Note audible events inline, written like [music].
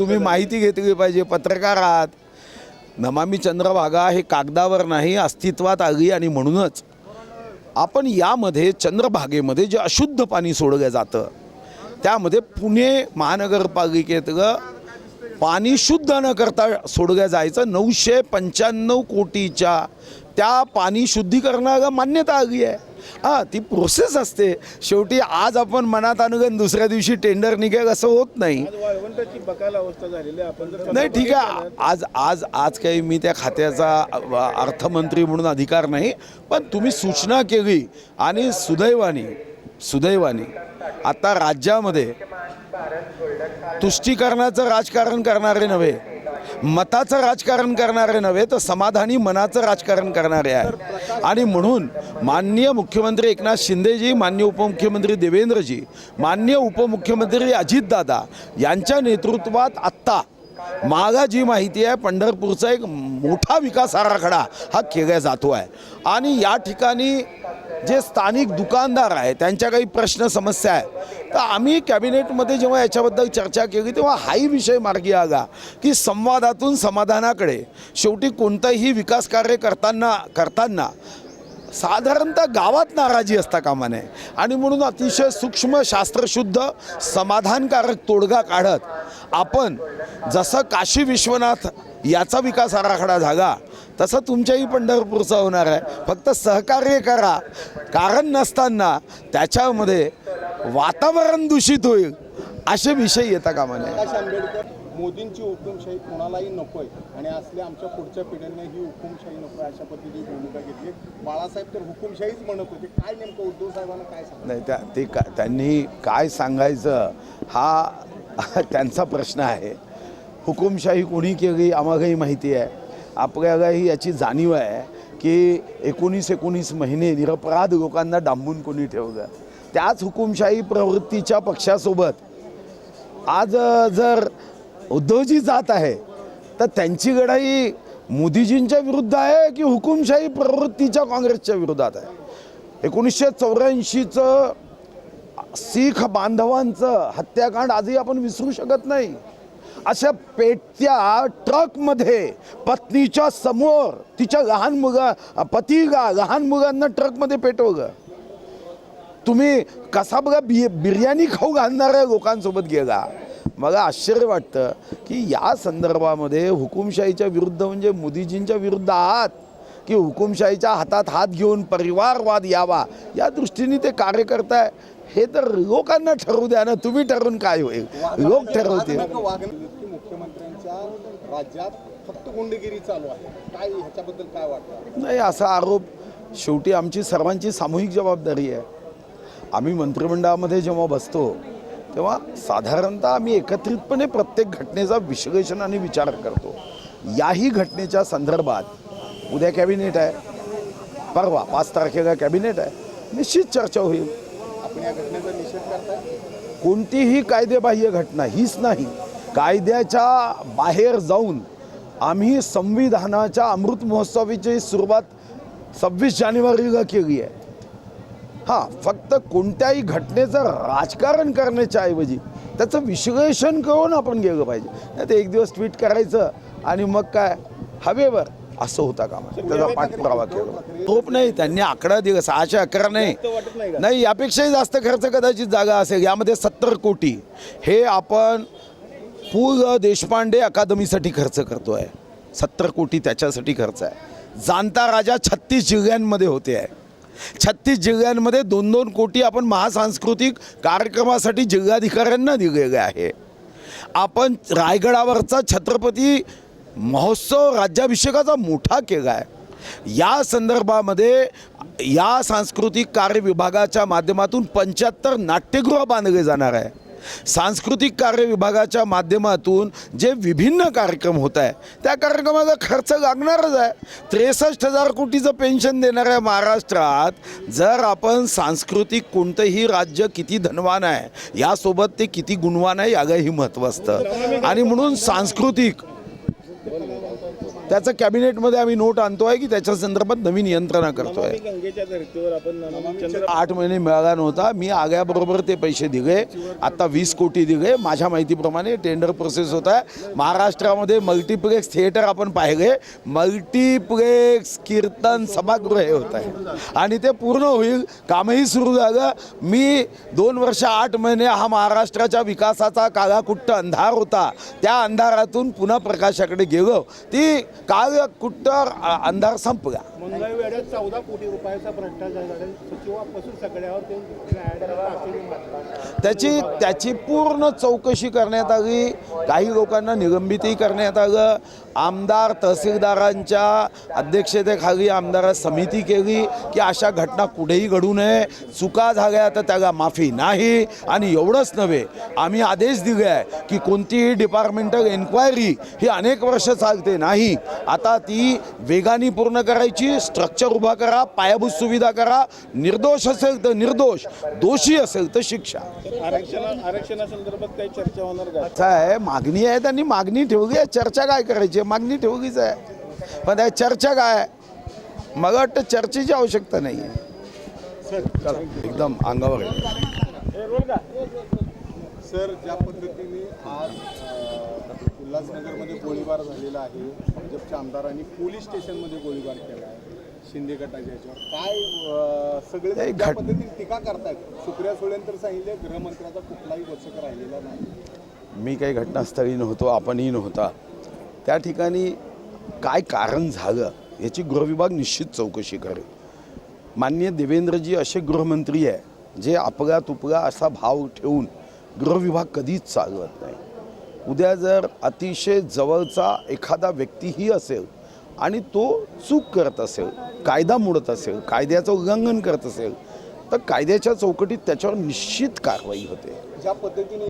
तुम्ही माहिती घेतली पाहिजे पत्रकार आहात. नमामी चंद्रभागा हे कागदावर नाही अस्तित्वात आली आणि म्हणूनच आपण यामध्ये चंद्रभागेमध्ये जे अशुद्ध पाणी सोडलं जातं त्यामध्ये पुणे महानगरपालिकेतलं पाणी शुद्ध न करता सोडलं जायचं नऊशे पंच्याण्णव कोटीच्या त्या पाणी शुद्धीकरणाला मान्यता आली आहे. हां ती प्रोसेस असते. शेवटी आज आपण मनात आणून दुसऱ्या दिवशी टेंडर निघेल असं होत नाही. नाही ठीक आहे. आज आज आज काही मी त्या खात्याचा अर्थमंत्री म्हणून अधिकार नाही. पण तुम्ही सूचना केली आणि सुदैवाने सुदैवाने आता राज्यामध्ये तुष्टीकरणाचं राजकारण करणारे नव्हे. मताचं राजकारण करणारे नव्हे तर समाधानी मनाचं राजकारण करणारे आहे आणि म्हणून माननीय मुख्यमंत्री एकनाथ शिंदेजी मान्य उपमुख्यमंत्री देवेंद्रजी मान्य उपमुख्यमंत्री अजितदादा यांच्या नेतृत्वात आत्ता माझा जी माहिती आहे पंढरपूरचा एक मोठा विकास आराखडा हा केला जातो आहे. आणि या ठिकाणी जे स्थानिक दुकानदार आहे त्यांच्या काही प्रश्न समस्या आहे तर आम्ही कॅबिनेटमध्ये जेव्हा याच्याबद्दल चर्चा केली तेव्हा हाही विषय मार्गी आला की संवादातून समाधानाकडे शेवटी कोणतंही विकास कार्य करताना करताना साधारणतः गावात नाराजी असता कामा नये. आणि म्हणून अतिशय सूक्ष्म शास्त्रशुद्ध समाधानकारक तोडगा काढत आपण जसं काशी विश्वनाथ याचा विकास आराखडा झाला तसं तुमच्याही पंढरपूरचा होणार आहे. फक्त सहकार्य करा. कारण नसताना त्याच्यामध्ये वातावरण दूषित होईल असे विषय येता कामा नये आंबेडकर मोदींची हुकुमशाही कोणालाही नकोय. आणि असल्या आमच्या पुढच्या पिढ्यांना ही हुकुमशाही नको अशा पद्धतीची भूमिका घेतली. बाळासाहेब तर हुकुमशाहीच म्हणत होते. काय नेमकं उद्धव साहेबांना काय सांगा नाही त्या ते का त्यांनी काय सांगायचं हा [laughs] त्यांचा प्रश्न आहे. हुकुमशाही कोणी केली आम्हालाही माहिती आहे. आपल्यालाही याची जाणीव आहे की एकोणीस एकोणीस महिने निरपराध लोकांना डांबून कोणी ठेवलं. त्याच हुकुमशाही प्रवृत्तीच्या पक्षासोबत आज जर उद्धवजी जात आहे तर त्यांची लढाई मोदीजींच्या विरुद्ध आहे की हुकुमशाही प्रवृत्तीच्या काँग्रेसच्या विरोधात आहे? एकोणीसशे चौऱ्याऐंशीचं सीख बांधवांचं हत्याकांड आजही आपण विसरू शकत नाही. अशा पेटत्या ट्रकमध्ये पत्नीच्या समोर तिच्या लहान मुला पती गा लहान मुलांना ट्रकमध्ये पेटवलं तुम्ही कसा बघा बि बिर्याणी खाऊ घालणाऱ्या लोकांसोबत गेला. मला आश्चर्य वाटतं की या संदर्भामध्ये हुकुमशाहीच्या विरुद्ध म्हणजे मोदीजींच्या विरुद्ध आहात की हुकुमशाहीच्या हातात हात घेऊन परिवारवाद यावा या दृष्टीने ते कार्य करताय. हे तर लोकांना ठरवू द्या ना तुम्ही ठरवून काय होईल? लोक ठरवतील नेमकं वागणं की मुख्यमंत्र्यांच्या राज्यात फक्त गुंडगिरी चालू आहे. काय ह्याच्याबद्दल काय वाटतं? नाही असा आरोप शेवटी आमची सर्वांची सामूहिक जबाबदारी आहे. आम्ही मंत्रिमंडळामध्ये जेव्हा बसतो तेव्हा साधारणतः आम्ही एकत्रितपणे प्रत्येक घटनेचा विश्लेषण आणि विचार करतो. याही घटनेच्या संदर्भात उद्या कॅबिनेट आहे. परवा पाच तारखेला कॅबिनेट आहे. निश्चित चर्चा होईल. आपण या घटनेचा निषेध कोणतीही कायदेबाह्य घटना हीच नाही. कायद्याच्या बाहेर जाऊन आम्ही संविधानाच्या अमृत महोत्सवाची सुरुवात सव्वीस जानेवारीला केली आहे. हां फक्त कोणत्याही घटनेचं राजकारण करण्याच्या ऐवजी त्याचं विश्लेषण करून आपण गेलं पाहिजे. नाही तर एक दिवस ट्विट करायचं आणि मग काय? हवेवर असं होता कामा. त्याचा पाठपुरावा केला. तोप नाही त्यांनी आकडा दिला. सहाशे अकरा नाही का? नाही यापेक्षाही जास्त खर्च कदाचित जागा असेल. यामध्ये सत्तर कोटी. हे आपण पु ल देशपांडे अकादमीसाठी खर्च करतो आहे सत्तर कोटी त्याच्यासाठी खर्च आहे. जाणता राजा छत्तीस जिल्ह्यांमध्ये होते आहे. छत्तीस जिल्ह्यांमध्ये दोन दोन कोटी आपण महासांस्कृतिक कार्यक्रमासाठी जिल्हाधिकाऱ्यांना दिलेले आहे. आपण रायगडावरचा छत्रपती महोत्सव राज्याभिषेकाचा मोठा केला आहे. या संदर्भामध्ये या सांस्कृतिक कार्य विभागाच्या माध्यमातून पंच्याहत्तर नाट्यगृह बांधले जाणार आहे. सांस्कृतिक कार्य विभागाच्या माध्यमातून जे विभिन्न कार्यक्रम होत आहे त्या कार्यक्रमाचा खर्च लागणारच आहे. त्रेसष्ट हजार कोटीचं पेन्शन देणाऱ्या महाराष्ट्रात जर आपण सांस्कृतिक कोणतंही राज्य किती धनवान आहे यासोबत ते किती गुणवान आहे यालाही महत्त्व असतं. आणि म्हणून सांस्कृतिक त्याचं कॅबिनेटमध्ये आम्ही नोट आणतोय की त्याच्या संदर्भात नवीन यंत्रणा करतोय. नमामि गंगेच्या धर्तीवर आपण नमामि चंद्र आठ महिने मिळाला नव्हता. मी आग्याबरोबर ते पैसे दिले. आता वीस कोटी दिले. माझ्या माहितीप्रमाणे टेंडर प्रोसेस होत आहे. महाराष्ट्रामध्ये मल्टिप्लेक्स थिएटर आपण पाहिले. मल्टिप्लेक्स कीर्तन सभागृह हे होत आहे. आणि ते पूर्ण होईल. कामही सुरू झालं. मी दोन वर्ष आठ महिने हा महाराष्ट्राच्या विकासाचा काळाकुट्ट अंधार होता. त्या अंधारातून पुन्हा प्रकाशाकडे गेलो. ती काळकुट्ट अ- अंधार संपला. चौदा कोटी रुपयाचा भ्रष्टाचार त्याची त्याची पूर्ण चौकशी करण्यात आली. काही लोकांना निलंबितही करण्यात आलं. आमदार तहसीलदारांच्या अध्यक्षतेखाली आमदार समिती केली की अशा घटना कुठेही घडू नये. चुका झाल्या तर त्याला माफी नाही आणि एवढंच नव्हे. आम्ही आदेश दिले आहे की कोणतीही डिपार्टमेंटल एन्क्वायरी ही अनेक वर्ष चालते नाही. आता ती वेगाने पूर्ण करायची स्ट्रक्चर उभा करा पायाभूत सुविधा करा. निर्दोष असेल तर निर्दोष दोषी असेल तर शिक्षा. आरक्षणा आरक्षणासंदर्भात काही चर्चा होणार मागणी आहे त्यांनी मागणी ठेवली आहे. चर्चा काय करायची? मागणी ठेवलीच आहे. पण त्या चर्चा काय? मला वाटतं चर्चेची आवश्यकता नाही. आहे एकदम अंगावर आहे. सर ज्या पद्धतीने आज उल्हासनगरमध्ये गोळीबार झालेला आहे भाजपच्या आमदारांनी पोलीस स्टेशनमध्ये गोळीबार केला आहे शिंदे गटाच्या याच्यावर. काय सगळे हे ज्या घट- पद्धतीने टीका करतायत सुप्रिया सुळेन तर सांगितले गृहमंत्र्याचा कुठलाही वचक राहिलेला नाही. मी काही घटनास्थळी नव्हतो आपणही नव्हता. त्या ठिकाणी काय कारण झालं याची गृहविभाग निश्चित चौकशी करेल. मान्य देवेंद्रजी असे गृहमंत्री आहे जे आपला तुपला असा भाव ठेवून गृहविभाग कधीच चालवत नाही. उद्या जर अतिशय जवळचा एखादा व्यक्तीही असेल आणि तो चूक करत असेल कायदा मोडत असेल कायद्याचं उल्लंघन करत असेल तर कायद्याच्या चौकटीत त्याच्यावर निश्चित कारवाई होते. ज्या पद्धतीने